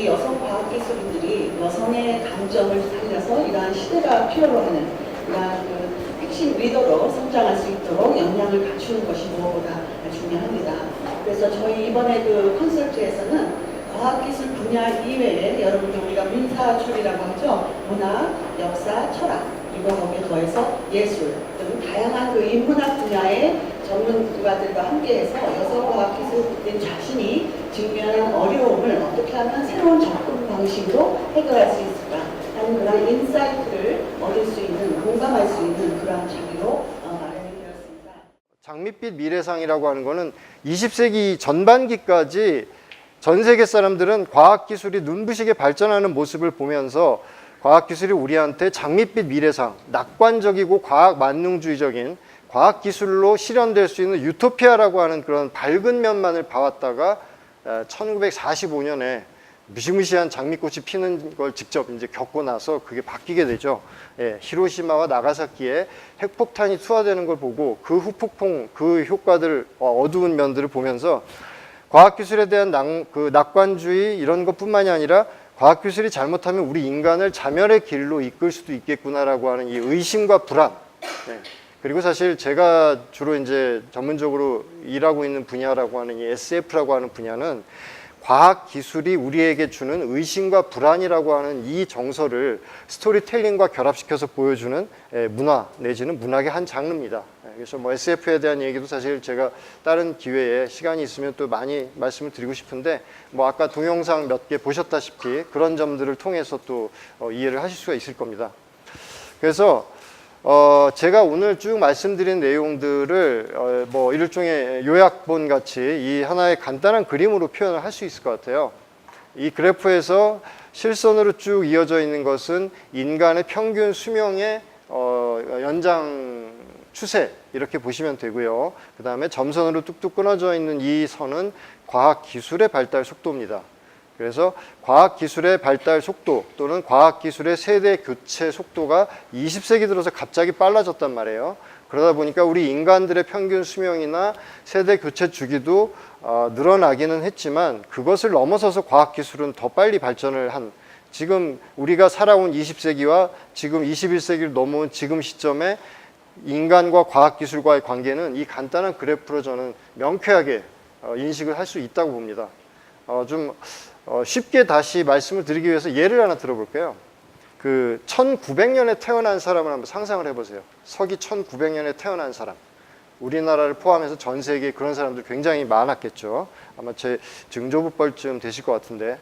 우리 여성 과학 기술인들이 여성의 감정을 살려서 이러한 시대가 필요로 하는 이러한 그 핵심 리더로 성장할 수 있도록 역량을 갖추는 것이 무엇보다 중요합니다. 그래서 저희 이번에 그 콘서트에서는 과학기술 분야 이외에 여러분들 우리가 민사출이라고 하죠. 문학, 역사, 철학 그리고 거기에 더해서 예술 등 다양한 그 인문학 분야의 전문가들과 함께해서 여성 과학기술인 자신이 직면한 어려움을 어떻게 하면 새로운 접근 방식으로 해결할 수 있을까 하는 그런 인사이트를 얻을 수 있는 공감할 수 있는 그런 자리로 어. 장밋빛 미래상이라고 하는 거는 20세기 전반기까지 전 세계 사람들은 과학기술이 눈부시게 발전하는 모습을 보면서 과학기술이 우리한테 장밋빛 미래상, 낙관적이고 과학 만능주의적인 과학기술로 실현될 수 있는 유토피아라고 하는 그런 밝은 면만을 봐왔다가 1945년에 무시무시한 장미꽃이 피는 걸 직접 이제 겪고 나서 그게 바뀌게 되죠. 예, 히로시마와 나가사키에 핵폭탄이 투하되는 걸 보고 그 후폭풍, 그 효과들, 어, 어두운 면들을 보면서 과학기술에 대한 낙, 그 낙관주의 이런 것 뿐만이 아니라 과학기술이 잘못하면 우리 인간을 자멸의 길로 이끌 수도 있겠구나라고 하는 이 의심과 불안. 예. 그리고 사실 제가 주로 이제 전문적으로 일하고 있는 분야라고 하는 이 SF라고 하는 분야는 과학 기술이 우리에게 주는 의심과 불안이라고 하는 이 정서를 스토리텔링과 결합시켜서 보여주는 예, 문화 내지는 문학의 한 장르입니다. 예, 그래서 뭐 SF에 대한 얘기도 사실 제가 다른 기회에 시간이 있으면 또 많이 말씀을 드리고 싶은데 뭐 아까 동영상 몇 개 보셨다시피 그런 점들을 통해서 또 어, 이해를 하실 수가 있을 겁니다. 그래서 어, 제가 오늘 쭉 말씀드린 내용들을 어, 뭐 일종의 요약본 같이 이 하나의 간단한 그림으로 표현을 할 수 있을 것 같아요. 이 그래프에서 실선으로 쭉 이어져 있는 것은 인간의 평균 수명의 어, 연장 추세 이렇게 보시면 되고요. 그 다음에 점선으로 뚝뚝 끊어져 있는 이 선은 과학 기술의 발달 속도입니다. 그래서 과학기술의 발달 속도 또는 과학기술의 세대 교체 속도가 20세기 들어서 갑자기 빨라졌단 말이에요. 그러다 보니까 우리 인간들의 평균 수명이나 세대 교체 주기도 어, 늘어나기는 했지만 그것을 넘어서서 과학기술은 더 빨리 발전을 한 지금 우리가 살아온 20세기와 지금 21세기를 넘어온 지금 시점에 인간과 과학기술과의 관계는 이 간단한 그래프로 저는 명쾌하게 어, 인식을 할 수 있다고 봅니다. 어, 좀 어, 쉽게 다시 말씀을 드리기 위해서 예를 하나 들어볼게요. 그 1900년에 태어난 사람을 한번 상상을 해보세요. 서기 1900년에 태어난 사람. 우리나라를 포함해서 전 세계에 그런 사람들 굉장히 많았겠죠. 아마 제 증조부뻘쯤 되실 것 같은데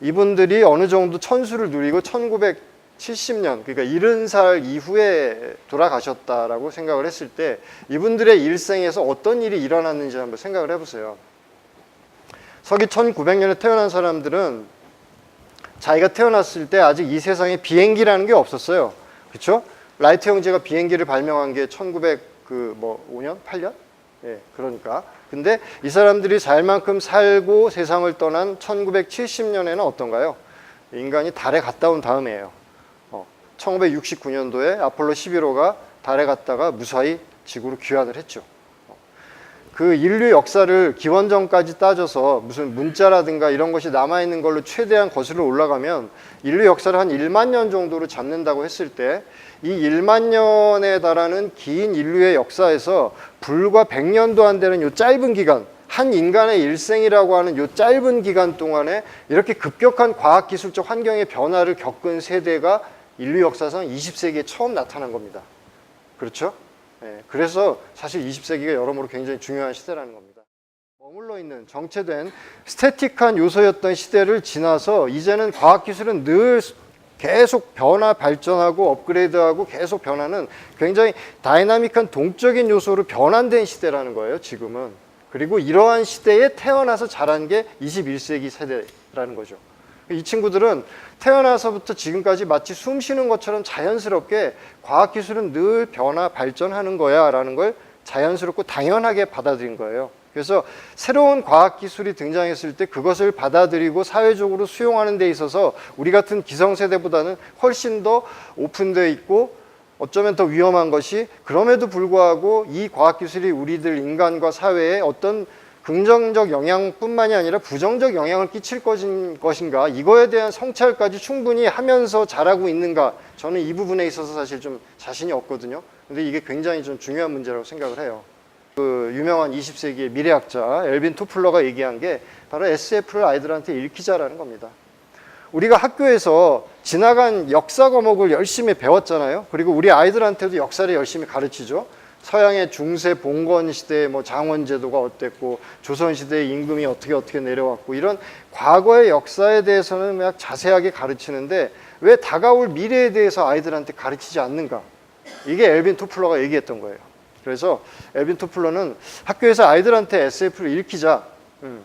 이분들이 어느 정도 천수를 누리고 1970년 그러니까 70살 이후에 돌아가셨다라고 생각을 했을 때 이분들의 일생에서 어떤 일이 일어났는지 한번 생각을 해보세요. 서기 1900년에 태어난 사람들은 자기가 태어났을 때 아직 이 세상에 비행기라는 게 없었어요. 그렇죠? 라이트 형제가 비행기를 발명한 게 1900그뭐 5년, 8년? 예, 그러니까. 근데 이 사람들이 살 만큼 살고 세상을 떠난 1970년에는 어떤가요? 인간이 달에 갔다 온 다음이에요. 어, 1969년도에 아폴로 11호가 달에 갔다가 무사히 지구로 귀환을 했죠. 그 인류 역사를 기원전까지 따져서 무슨 문자라든가 이런 것이 남아있는 걸로 최대한 거슬러 올라가면 인류 역사를 한 1만 년 정도로 잡는다고 했을 때 이 1만 년에 달하는 긴 인류의 역사에서 불과 100년도 안 되는 요 짧은 기간 한 인간의 일생이라고 하는 요 짧은 기간 동안에 이렇게 급격한 과학기술적 환경의 변화를 겪은 세대가 인류 역사상 20세기에 처음 나타난 겁니다. 그렇죠? 예, 그래서 사실 20세기가 여러모로 굉장히 중요한 시대라는 겁니다. 머물러 있는 정체된 스태틱한 요소였던 시대를 지나서 이제는 과학기술은 늘 계속 변화, 발전하고 업그레이드하고 계속 변하는 굉장히 다이나믹한 동적인 요소로 변환된 시대라는 거예요, 지금은. 그리고 이러한 시대에 태어나서 자란 게 21세기 세대라는 거죠. 이 친구들은 태어나서부터 지금까지 마치 숨 쉬는 것처럼 자연스럽게 과학기술은 늘 변화, 발전하는 거야 라는 걸 자연스럽고 당연하게 받아들인 거예요. 그래서 새로운 과학 기술이 등장했을 때 그것을 받아들이고 사회적으로 수용하는 데 있어서 우리 같은 기성세대보다는 훨씬 더 오픈되어 있고 어쩌면 더 위험한 것이 그럼에도 불구하고 이 과학 기술이 우리들 인간과 사회에 어떤 긍정적 영향뿐만이 아니라 부정적 영향을 끼칠 것인, 것인가? 이거에 대한 성찰까지 충분히 하면서 잘하고 있는가? 저는 이 부분에 있어서 사실 좀 자신이 없거든요. 근데 이게 굉장히 좀 중요한 문제라고 생각을 해요. 그 유명한 20세기의 미래학자 엘빈 토플러가 얘기한 게 바로 SF를 아이들한테 읽히자라는 겁니다. 우리가 학교에서 지나간 역사 과목을 열심히 배웠잖아요. 그리고 우리 아이들한테도 역사를 열심히 가르치죠. 서양의 중세 봉건 시대의 뭐 장원 제도가 어땠고 조선 시대의 임금이 어떻게 어떻게 내려왔고 이런 과거의 역사에 대해서는 막 자세하게 가르치는데 왜 다가올 미래에 대해서 아이들한테 가르치지 않는가? 이게 엘빈 토플러가 얘기했던 거예요. 그래서 엘빈 토플러는 학교에서 아이들한테 SF를 읽히자. 음.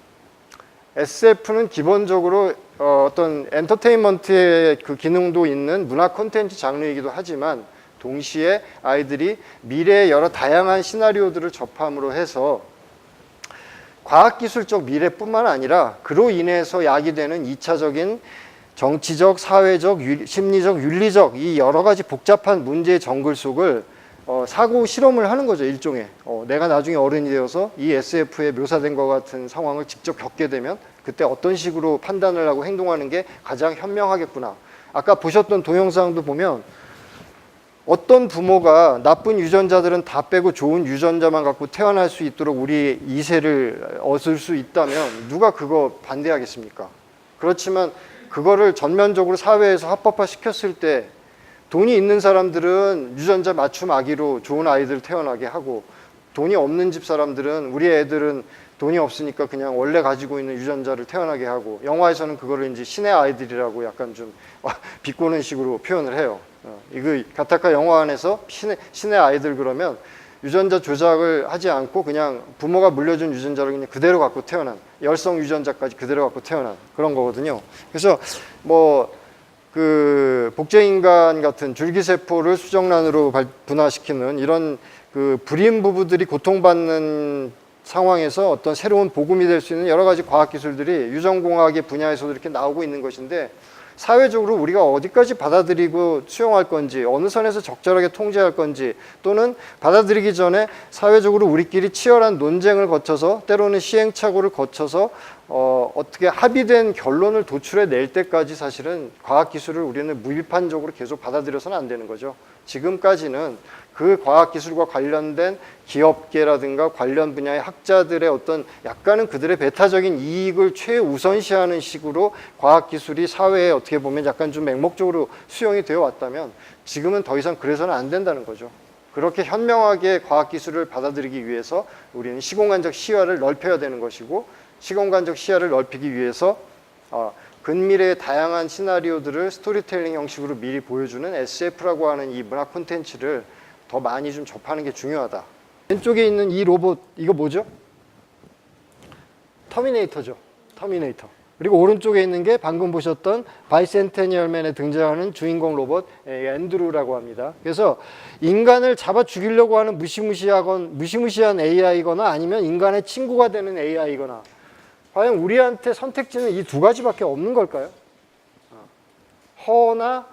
SF는 기본적으로 어, 어떤 엔터테인먼트의 그 기능도 있는 문화 콘텐츠 장르이기도 하지만 동시에 아이들이 미래의 여러 다양한 시나리오들을 접함으로 해서 과학기술적 미래뿐만 아니라 그로 인해서 야기되는 이차적인 정치적, 사회적, 윤- 심리적, 윤리적 이 여러 가지 복잡한 문제의 정글 속을 어, 사고 실험을 하는 거죠 일종의. 어, 내가 나중에 어른이 되어서 이 SF에 묘사된 것 같은 상황을 직접 겪게 되면 그때 어떤 식으로 판단을 하고 행동하는 게 가장 현명하겠구나. 아까 보셨던 동영상도 보면 어떤 부모가 나쁜 유전자들은 다 빼고 좋은 유전자만 갖고 태어날 수 있도록 우리 이세를 얻을 수 있다면 누가 그거 반대하겠습니까? 그렇지만 그거를 전면적으로 사회에서 합법화 시켰을 때 돈이 있는 사람들은 유전자 맞춤 아기로 좋은 아이들 태어나게 하고 돈이 없는 집 사람들은 우리 애들은 돈이 없으니까 그냥 원래 가지고 있는 유전자를 태어나게 하고 영화에서는 그거를 이제 신의 아이들이라고 약간 좀 비꼬는 식으로 표현을 해요. 어, 이거 가타카 영화 안에서 신의, 신의 아이들 그러면 유전자 조작을 하지 않고 그냥 부모가 물려준 유전자를 그냥 그대로 갖고 태어난 열성 유전자까지 그대로 갖고 태어난 그런 거거든요. 그래서 뭐 그 복제인간 같은 줄기세포를 수정란으로 발- 분화시키는 이런 그 불임 부부들이 고통받는 상황에서 어떤 새로운 복음이 될 수 있는 여러 가지 과학 기술들이 유전공학의 분야에서도 이렇게 나오고 있는 것인데 사회적으로 우리가 어디까지 받아들이고 수용할 건지 어느 선에서 적절하게 통제할 건지 또는 받아들이기 전에 사회적으로 우리끼리 치열한 논쟁을 거쳐서 때로는 시행착오를 거쳐서 어, 어떻게 합의된 결론을 도출해 낼 때까지 사실은 과학기술을 우리는 무비판적으로 계속 받아들여서는 안 되는 거죠. 지금까지는 그 과학기술과 관련된 기업계라든가 관련 분야의 학자들의 어떤 약간은 그들의 배타적인 이익을 최우선시하는 식으로 과학기술이 사회에 어떻게 보면 약간 좀 맹목적으로 수용이 되어 왔다면 지금은 더 이상 그래서는 안 된다는 거죠. 그렇게 현명하게 과학기술을 받아들이기 위해서 우리는 시공간적 시야를 넓혀야 되는 것이고 시공간적 시야를 넓히기 위해서 어, 근미래의 다양한 시나리오들을 스토리텔링 형식으로 미리 보여주는 SF라고 하는 이 문화 콘텐츠를 더 많이 좀 접하는 게 중요하다. 왼쪽에 있는 이 로봇 이거 뭐죠? 터미네이터죠. 터미네이터. 그리고 오른쪽에 있는 게 방금 보셨던 바이센테니얼맨에 등장하는 주인공 로봇 예, 앤드루라고 합니다. 그래서 인간을 잡아 죽이려고 하는 무시무시하건 무시무시한 AI거나 아니면 인간의 친구가 되는 AI거나 과연 우리한테 선택지는 이 두 가지밖에 없는 걸까요? 어. 허나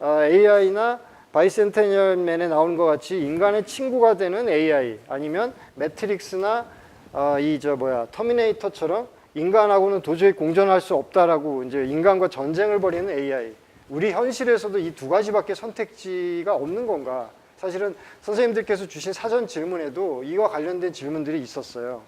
어, AI나 바이센테니얼맨에 나오는 것 같이 인간의 친구가 되는 AI 아니면 매트릭스나 어, 이저 뭐야 터미네이터처럼 인간하고는 도저히 공존할 수 없다라고 이제 인간과 전쟁을 벌이는 AI. 우리 현실에서도 이 두 가지밖에 선택지가 없는 건가? 사실은 선생님들께서 주신 사전 질문에도 이와 관련된 질문들이 있었어요.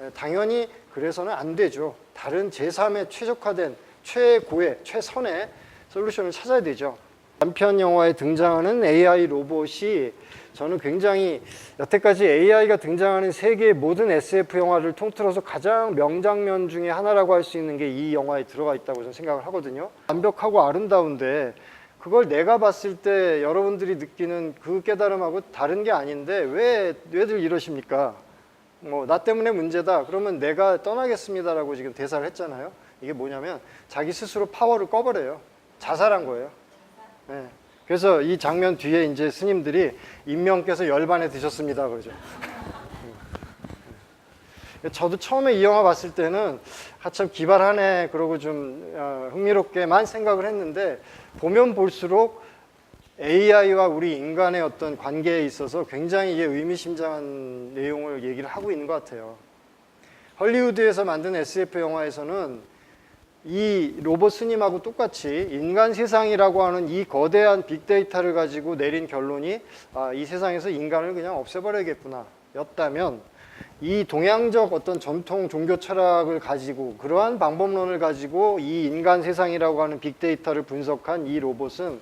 에, 당연히 그래서는 안 되죠. 다른 제3의 최적화된 최고의 최선의 솔루션을 찾아야 되죠. 단편 영화에 등장하는 AI 로봇이 저는 굉장히 여태까지 AI가 등장하는 세계의 모든 SF 영화를 통틀어서 가장 명장면 중에 하나라고 할 수 있는 게 이 영화에 들어가 있다고 저는 생각을 하거든요. 완벽하고 아름다운데 그걸 내가 봤을 때 여러분들이 느끼는 그 깨달음하고 다른 게 아닌데 왜 왜들 이러십니까? 뭐 나 때문에 문제다. 그러면 내가 떠나겠습니다라고 지금 대사를 했잖아요. 이게 뭐냐면 자기 스스로 파워를 꺼버려요. 자살한 거예요. 네. 그래서 이 장면 뒤에 이제 스님들이 인명께서 열반에 드셨습니다 그러죠. 저도 처음에 이 영화 봤을 때는 하참 기발하네 그러고 좀 어, 흥미롭게만 생각을 했는데 보면 볼수록 AI와 우리 인간의 어떤 관계에 있어서 굉장히 이게 의미심장한 내용을 얘기를 하고 있는 것 같아요. 헐리우드에서 만든 SF 영화에서는 이 로봇 스님하고 똑같이 인간 세상이라고 하는 이 거대한 빅데이터를 가지고 내린 결론이 아, 이 세상에서 인간을 그냥 없애버려야겠구나 였다면 이 동양적 어떤 전통 종교 철학을 가지고 그러한 방법론을 가지고 이 인간 세상이라고 하는 빅데이터를 분석한 이 로봇은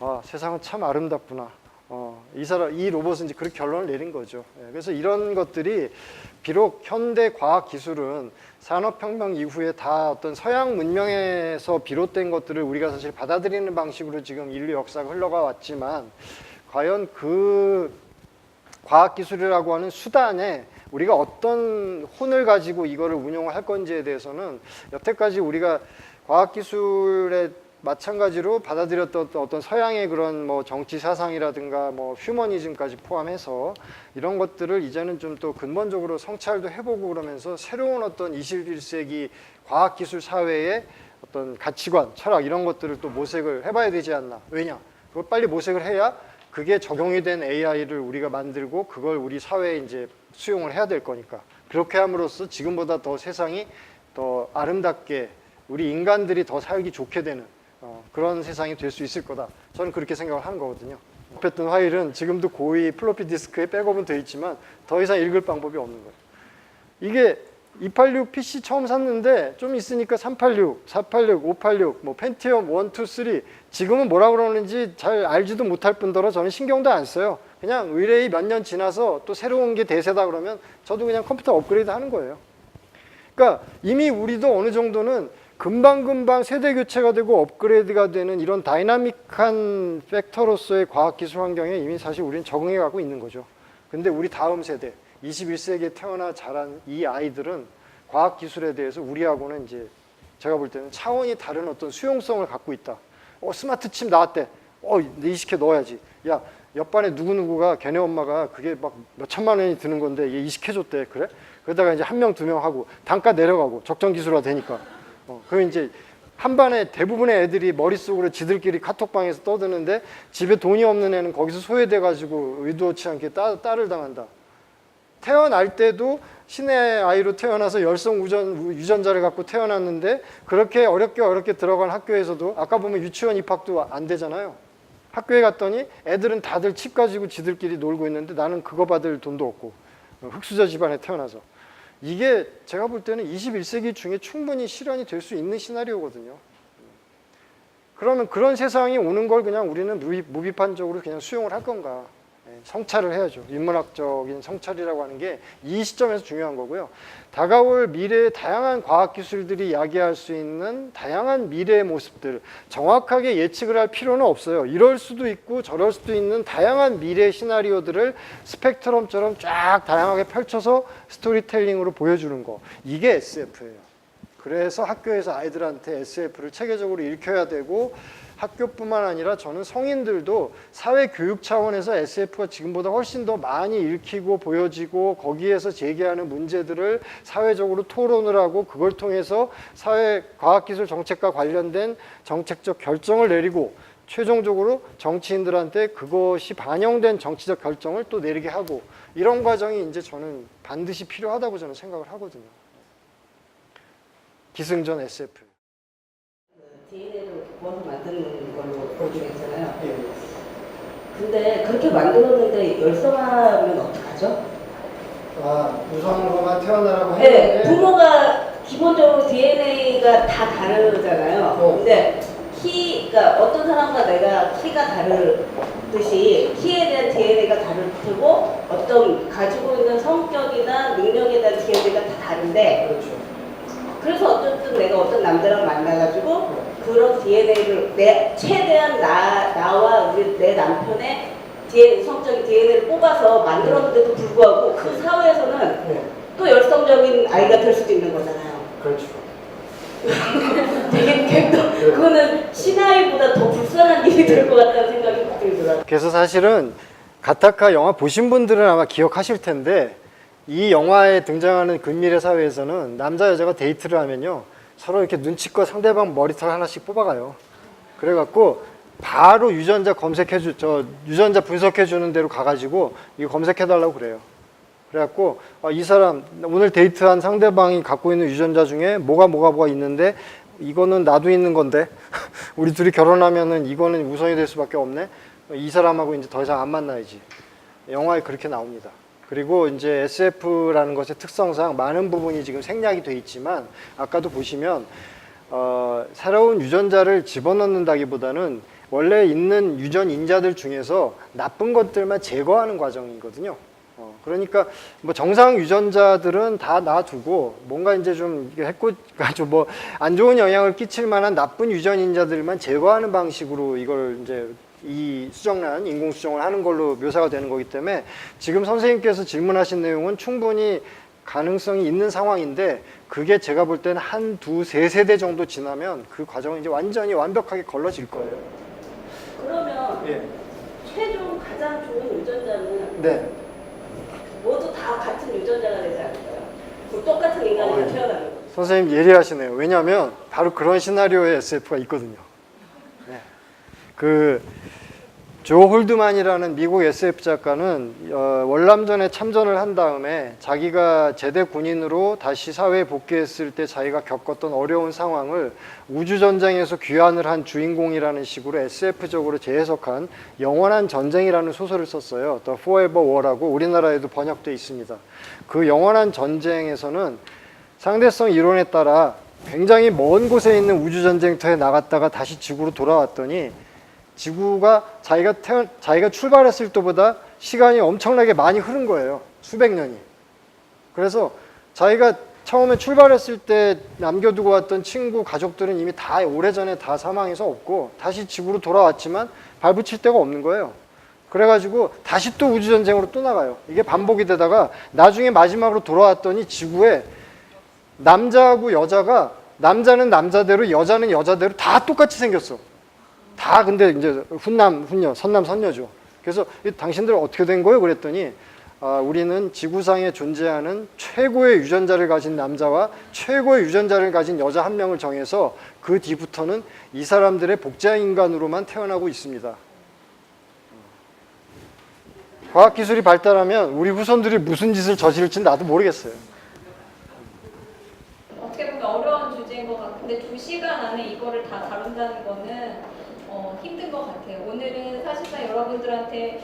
아, 세상은 참 아름답구나. 어, 이 사람, 이 로봇은 이제 그렇게 결론을 내린 거죠. 예, 그래서 이런 것들이 비록 현대 과학 기술은 산업혁명 이후에 다 어떤 서양 문명에서 비롯된 것들을 우리가 사실 받아들이는 방식으로 지금 인류 역사가 흘러가 왔지만 과연 그 과학기술이라고 하는 수단에 우리가 어떤 혼을 가지고 이거를 운용을 할 건지에 대해서는 여태까지 우리가 과학기술에 마찬가지로 받아들였던 어떤 서양의 그런 뭐 정치 사상이라든가 뭐 휴머니즘까지 포함해서 이런 것들을 이제는 좀 또 근본적으로 성찰도 해보고 그러면서 새로운 어떤 21세기 과학기술 사회의 어떤 가치관, 철학 이런 것들을 또 모색을 해봐야 되지 않나. 왜냐? 그걸 빨리 모색을 해야 그게 적용이 된 AI를 우리가 만들고 그걸 우리 사회에 이제 수용을 해야 될 거니까. 그렇게 함으로써 지금보다 더 세상이 더 아름답게 우리 인간들이 더 살기 좋게 되는 어, 그런 세상이 될 수 있을 거다. 저는 그렇게 생각을 하는 거거든요. 접했던 파일은 지금도 고이 플로피 디스크에 백업은 돼 있지만 더 이상 읽을 방법이 없는 거예요. 이게 286 PC 처음 샀는데 좀 있으니까 386, 486, 586, 뭐 펜티엄 1, 2, 3 지금은 뭐라 그러는지 잘 알지도 못할 뿐더러 저는 신경도 안 써요. 그냥 의뢰이 몇 년 지나서 또 새로운 게 대세다 그러면 저도 그냥 컴퓨터 업그레이드 하는 거예요. 그러니까 이미 우리도 어느 정도는 금방금방 세대 교체가 되고 업그레이드가 되는 이런 다이나믹한 팩터로서의 과학기술 환경에 이미 사실 우리는 적응해 가고 있는 거죠. 근데 우리 다음 세대, 21세기에 태어나 자란 이 아이들은 과학기술에 대해서 우리하고는 이제 제가 볼 때는 차원이 다른 어떤 수용성을 갖고 있다. 어, 스마트 칩 나왔대. 어, 내 이식해 넣어야지. 야, 옆반에 누구누구가 걔네 엄마가 그게 막 몇 천만 원이 드는 건데 얘 이식해 줬대. 그래? 그러다가 이제 한 명, 두 명 하고 단가 내려가고 적정 기술화 되니까. 어, 그럼 이제 한 반에 대부분의 애들이 머릿속으로 지들끼리 카톡방에서 떠드는데 집에 돈이 없는 애는 거기서 소외돼 가지고 의도치 않게 따, 딸을 당한다. 태어날 때도 신의 아이로 태어나서 열성 우전, 유전자를 갖고 태어났는데 그렇게 어렵게 어렵게 들어간 학교에서도 아까 보면 유치원 입학도 안 되잖아요. 학교에 갔더니 애들은 다들 칩 가지고 지들끼리 놀고 있는데 나는 그거 받을 돈도 없고 어, 흑수저 집안에 태어나서 이게 제가 볼 때는 21세기 중에 충분히 실현이 될 수 있는 시나리오거든요. 그러면 그런 세상이 오는 걸 그냥 우리는 무비, 무비판적으로 그냥 수용을 할 건가? 예, 성찰을 해야죠. 인문학적인 성찰이라고 하는 게 이 시점에서 중요한 거고요. 다가올 미래의 다양한 과학 기술들이 야기할 수 있는 다양한 미래의 모습들 정확하게 예측을 할 필요는 없어요. 이럴 수도 있고 저럴 수도 있는 다양한 미래 시나리오들을 스펙트럼처럼 쫙 다양하게 펼쳐서 스토리텔링으로 보여주는 거 이게 SF예요. 그래서 학교에서 아이들한테 SF를 체계적으로 읽혀야 되고 학교뿐만 아니라 저는 성인들도 사회 교육 차원에서 SF가 지금보다 훨씬 더 많이 읽히고 보여지고 거기에서 제기하는 문제들을 사회적으로 토론을 하고 그걸 통해서 사회 과학기술 정책과 관련된 정책적 결정을 내리고 최종적으로 정치인들한테 그것이 반영된 정치적 결정을 또 내리게 하고 이런 과정이 이제 저는 반드시 필요하다고 저는 생각을 하거든요. 기승전 SF. DNA 를 모아서 만드는 걸로 보여주겠잖아요. 근데 그렇게 만들었는데 열성하면 어떡하죠? 아, 유성으로만 태어나라고 네, 부모가 기본적으로 DNA가 다 다르잖아요. 어. 근데 키, 그러니까 어떤 사람과 내가 키가 다르듯이 키에 대한 DNA가 다를 테고 어떤 가지고 있는 성격이나 능력에 대한 DNA가 다 다른데 그렇죠. 그래서 어쨌든 내가 어떤 남자랑 만나가지고 그런 DNA를 내 최대한 나 나와 우리 내 남편의 DNA 성적인 DNA를 뽑아서 만들었는데도 불구하고 그 사회에서는 네, 또 열성적인 아이가 될 수도 있는 거잖아요. 그렇죠. 되게 객도 그거는 신하이보다 더 불쌍한 일이 될 것 같다는 생각이 확 들더라고요. 그래서 사실은 가타카 영화 보신 분들은 아마 기억하실 텐데 이 영화에 등장하는 근미래 사회에서는 남자 여자가 데이트를 하면요 서로 이렇게 눈치껏 상대방 머리털 하나씩 뽑아가요. 그래갖고 바로 유전자 검색해주 저 유전자 분석해 주는 대로 가가지고 이거 검색해 달라고 그래요. 그래갖고 아, 이 사람 오늘 데이트한 상대방이 갖고 있는 유전자 중에 뭐가 뭐가 뭐가 있는데 이거는 나도 있는 건데 우리 둘이 결혼하면은 이거는 우선이 될 수밖에 없네. 이 사람하고 이제 더 이상 안 만나야지. 영화에 그렇게 나옵니다. 그리고 이제 SF라는 것의 특성상 많은 부분이 지금 생략이 돼 있지만 아까도 보시면 어, 새로운 유전자를 집어넣는다기보다는 원래 있는 유전 인자들 중에서 나쁜 것들만 제거하는 과정이거든요. 어, 그러니까 뭐 정상 유전자들은 다 놔두고 뭔가 이제 좀 했고 좀뭐 안 좋은 영향을 끼칠 만한 나쁜 유전 인자들만 제거하는 방식으로 이걸 이제 이 수정란 인공 수정을 하는 걸로 묘사가 되는 거기 때문에 지금 선생님께서 질문하신 내용은 충분히 가능성이 있는 상황인데 그게 제가 볼 때는 한 두 세 세대 정도 지나면 그 과정은 이제 완전히 완벽하게 걸러질 거예요. 그러면 예. 최종 가장 좋은 유전자는 네. 모두 다 같은 유전자가 되지 않을까요? 그 똑같은 인간이 어, 다 예. 태어나는 거. 선생님 예리하시네요. 왜냐하면 바로 그런 시나리오의 SF가 있거든요. 네. 그 조 홀드만이라는 미국 SF 작가는 어, 월남전에 참전을 한 다음에 자기가 제대 군인으로 다시 사회에 복귀했을 때 자기가 겪었던 어려운 상황을 우주 전쟁에서 귀환을 한 주인공이라는 식으로 SF적으로 재해석한 영원한 전쟁이라는 소설을 썼어요. The Forever War라고 우리나라에도 번역돼 있습니다. 그 영원한 전쟁에서는 상대성 이론에 따라 굉장히 먼 곳에 있는 우주 전쟁터에 나갔다가 다시 지구로 돌아왔더니 지구가 자기가 태어, 자기가 출발했을 때보다 시간이 엄청나게 많이 흐른 거예요. 수백 년이. 그래서 자기가 처음에 출발했을 때 남겨두고 왔던 친구, 가족들은 이미 다 오래전에 다 사망해서 없고 다시 지구로 돌아왔지만 발붙일 데가 없는 거예요. 그래가지고 다시 또 우주전쟁으로 또 나가요. 이게 반복이 되다가 나중에 마지막으로 돌아왔더니 지구에 남자하고 여자가 남자는 남자대로 여자는 여자대로 다 똑같이 생겼어. 다 근데 이제 훈남 훈녀 선남 선녀죠. 그래서 이 당신들 어떻게 된 거예요? 그랬더니 아, 우리는 지구상에 존재하는 최고의 유전자를 가진 남자와 최고의 유전자를 가진 여자 한 명을 정해서 그 뒤부터는 이 사람들의 복자 인간으로만 태어나고 있습니다. 과학 기술이 발달하면 우리 후손들이 무슨 짓을 저지를지 나도 모르겠어요. 어떻게 보면 어려운 주제인 것 같은데 두 시간 안에 이거를 다 다룬다는 거는 어, 힘든 것 같아요. 오늘은 사실상 여러분들한테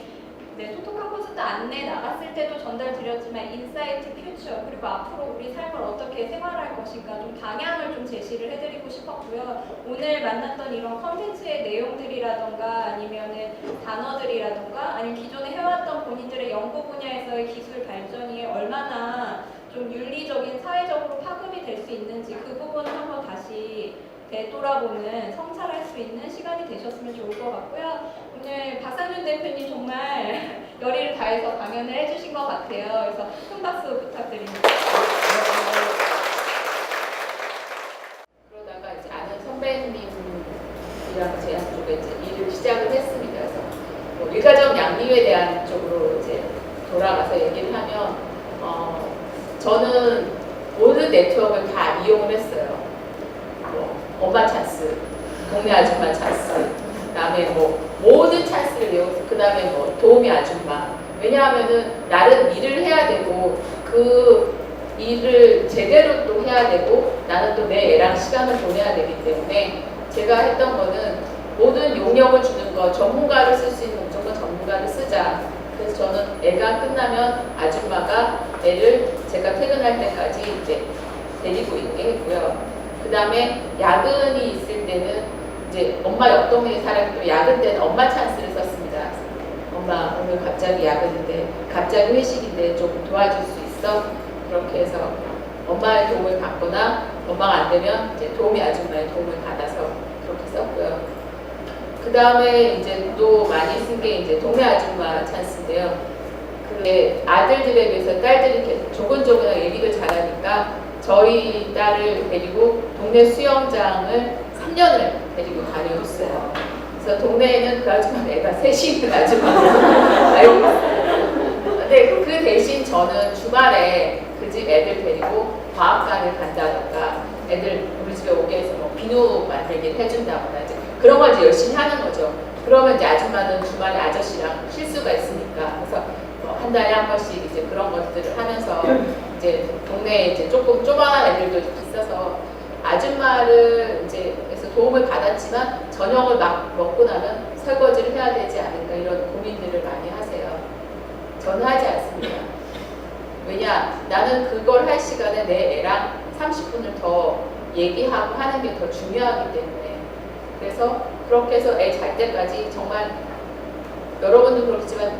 네, 토토카 콘서트 안내 나갔을 때도 전달드렸지만 인사이트 퓨처 그리고 앞으로 우리 삶을 어떻게 생활할 것인가 좀 방향을 좀 제시를 해드리고 싶었고요. 오늘 만났던 이런 컨텐츠의 내용들이라던가 아니면은 단어들이라던가 아니면 기존에 해왔던 본인들의 연구 분야에서의 기술 발전이 얼마나 좀 윤리적인 사회적으로 파급이 될 수 있는지 그 부분을 한번 다시 되돌아보는 성찰할 수 있는 시간이 되셨으면 좋을 것 같고요. 오늘 박상준 대표님 정말 열의를 다해서 강연을 해주신 것 같아요. 그래서 큰 박수 부탁드립니다. 그러다가 이제 아는 선배님이랑 제한 쪽에 이제 일을 시작을 했습니다. 그래서 뭐 일가정 양립에 대한 쪽으로 이제 돌아가서 얘기를 하면 어, 저는 모든 네트워크를 다 이용을 했어요. 뭐 엄마 찬스, 동네 아줌마 찬스, 그다음에 뭐 모든 찬스를 이용해서 그다음에 뭐 도우미 아줌마. 왜냐하면은 나는 일을 해야 되고 그 일을 제대로 또 해야 되고 나는 또 내 애랑 시간을 보내야 되기 때문에 제가 했던 거는 모든 용역을 주는 거 전문가를 쓸 수 있는 무조건 전문가를 쓰자. 그래서 저는 애가 끝나면 아줌마가 애를 제가 퇴근할 때까지 이제 데리고 있게 했고요. 그 다음에 야근이 있을 때는 이제 엄마 옆 동네에 살았기 때문에 야근 때는 엄마 찬스를 썼습니다. 엄마 오늘 갑자기 야근인데 갑자기 회식인데 조금 도와줄 수 있어? 그렇게 해서 엄마의 도움을 받거나 엄마가 안 되면 이제 도우미 아줌마의 도움을 받아서 그렇게 썼고요. 그 다음에 이제 또 많이 쓴 게 이제 동네 아줌마 찬스인데요. 그게 아들들에 비해서 딸들이 조근조근하게 얘기를 잘하니까 저희 딸을 데리고 동네 수영장을 3년을 데리고 다녀왔어요. 그래서 동네에는 그 아줌마 애가 셋이 있는 아줌마를 알고 있어요. 근데 그 대신 저는 주말에 그 집 애들 데리고 과학관을 간다던가 애들 우리 집에 오게 해서 뭐 비누 만들기 해준다거나 이제 그런 걸 이제 열심히 하는 거죠. 그러면 이제 아줌마는 주말에 아저씨랑 쉴 수가 있으니까 그래서 뭐 한 달에 한 번씩 이제 그런 것들을 하면서 이제 동네에 이제 조금 조그만한 애들도 있어서 아줌마를 이제 그래서 도움을 받았지만 저녁을 막 먹고 나면 설거지를 해야 되지 않을까 이런 고민들을 많이 하세요. 저는 하지 않습니다. 왜냐 나는 그걸 할 시간에 내 애랑 30분을 더 얘기하고 하는 게 더 중요하기 때문에 그래서 그렇게 해서 애 잘 때까지 정말 여러분도 그렇지만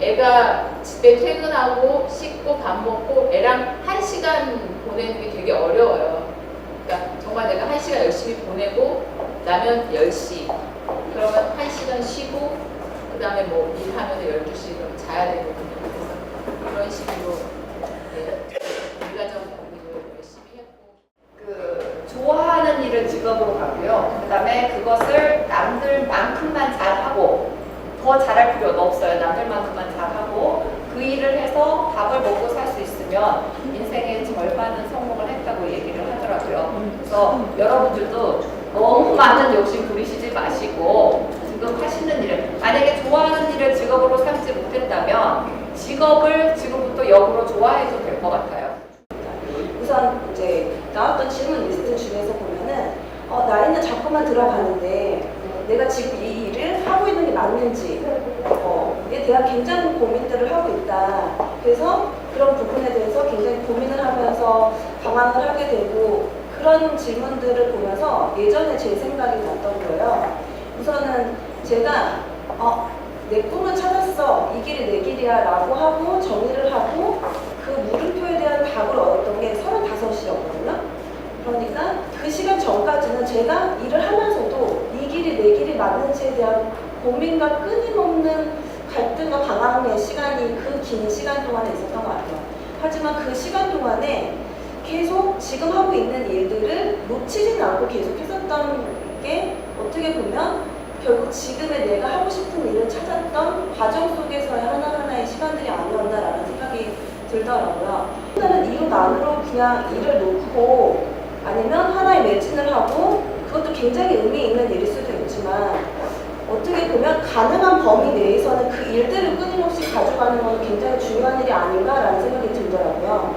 애가 집에 퇴근하고 씻고 밥 먹고 애랑 한 시간 보내는 게 되게 어려워요. 그러니까 정말 내가 한 시간 열심히 보내고 나면 10시 그러면 한 시간 쉬고 그 다음에 뭐 일하면 12시 그럼 자야 되거든요. 그래서 그런 식으로 네, 일가정 공익을 열심히 했고 그 좋아하는 일을 직업으로 가고요. 그 다음에 그것을 남들만큼만 잘하고 더 잘할 필요는 없어요. 남들만큼만 잘하고 그 일을 해서 밥을 먹고 살 수 있으면 인생의 절반은 성공을 했다고 얘기를 하더라고요. 그래서 여러분들도 너무 많은 욕심 부리시지 마시고 지금 하시는 일을 만약에 좋아하는 일을 직업으로 삼지 못했다면 직업을 지금부터 역으로 좋아해도 될 것 같아요. 우선 이제 나왔던 질문 리스트 중에서 보면은 어, 나이는 자꾸만 들어가는데 내가 지금 이 일을 하고 있는 게 맞는지 어, 에 대한 굉장히 고민들을 하고 있다. 그래서 그런 부분에 대해서 굉장히 고민을 하면서 방황을 하게 되고 그런 질문들을 보면서 예전에 제 생각이 났던 거예요. 우선은 제가 어, 내 꿈을 찾았어. 이 길이 내 길이야. 라고 하고 정의를 하고 그 물음표에 대한 답을 얻었던 게 35이었거든요. 그러니까 그 시간 전까지는 제가 일을 하면서도 이 길이 내 길이 맞는지에 대한 고민과 끊임없는 갈등과 방황의 시간이 그 긴 시간 동안에 있었던 것 같아요. 하지만 그 시간 동안에 계속 지금 하고 있는 일들을 놓치진 않고 계속 했었던 게 어떻게 보면 결국 지금의 내가 하고 싶은 일을 찾았던 과정 속에서의 하나하나의 시간들이 아니었나라는 생각이 들더라고요. 다른 이유만으로 그냥 일을 놓고 아니면 하나에 매진을 하고 그것도 굉장히 의미 있는 일일 수도 있지만 어떻게 보면 가능한 범위 내에서는 그 일들을 끊임없이 가져가는 건 굉장히 중요한 일이 아닌가라는 생각이 들더라고요.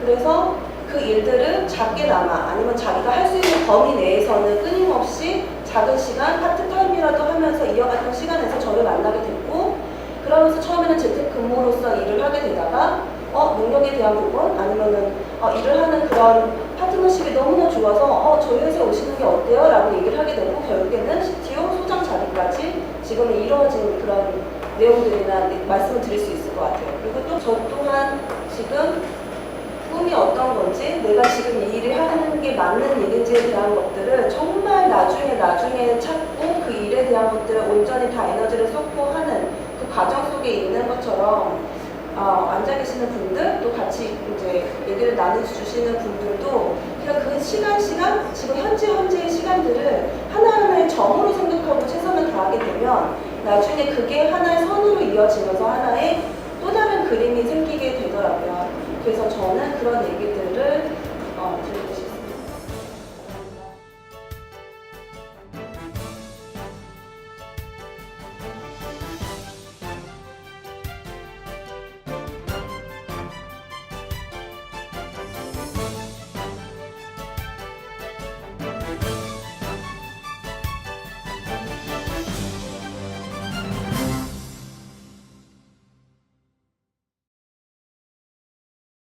그래서 그 일들을 작게나마 아니면 자기가 할 수 있는 범위 내에서는 끊임없이 작은 시간 파트타임이라도 하면서 이어갔던 시간에서 저를 만나게 됐고 그러면서 처음에는 재택근무로서 일을 하게 되다가 어 능력에 대한 부분 아니면은 어, 일을 하는 그런 파트너십이 너무나 좋아서 어 저희 회사에 오시는 게 어때요? 라고 얘기를 하게 되고 결국에는 자리까지 지금은 이루어진 그런 내용들이나 말씀을 드릴 수 있을 것 같아요. 그리고 또 저 또한 지금 꿈이 어떤 건지 내가 지금 이 일을 하는 게 맞는 일인지에 대한 것들을 정말 나중에 나중에 찾고 그 일에 대한 것들을 온전히 다 에너지를 쏟고 하는 그 과정 속에 있는 것처럼 어, 앉아 계시는 분들 또 같이 이제 얘기를 나눠주시는 분들도 그냥 그 시간 시간 지금 현재 현재의 시간들을 하나하나의 점으로 생각하고 최선을 다하게 되면 나중에 그게 하나의 선으로 이어지면서 하나의 또 다른 그림이 생기게 되더라고요. 그래서 저는 그런 얘기들을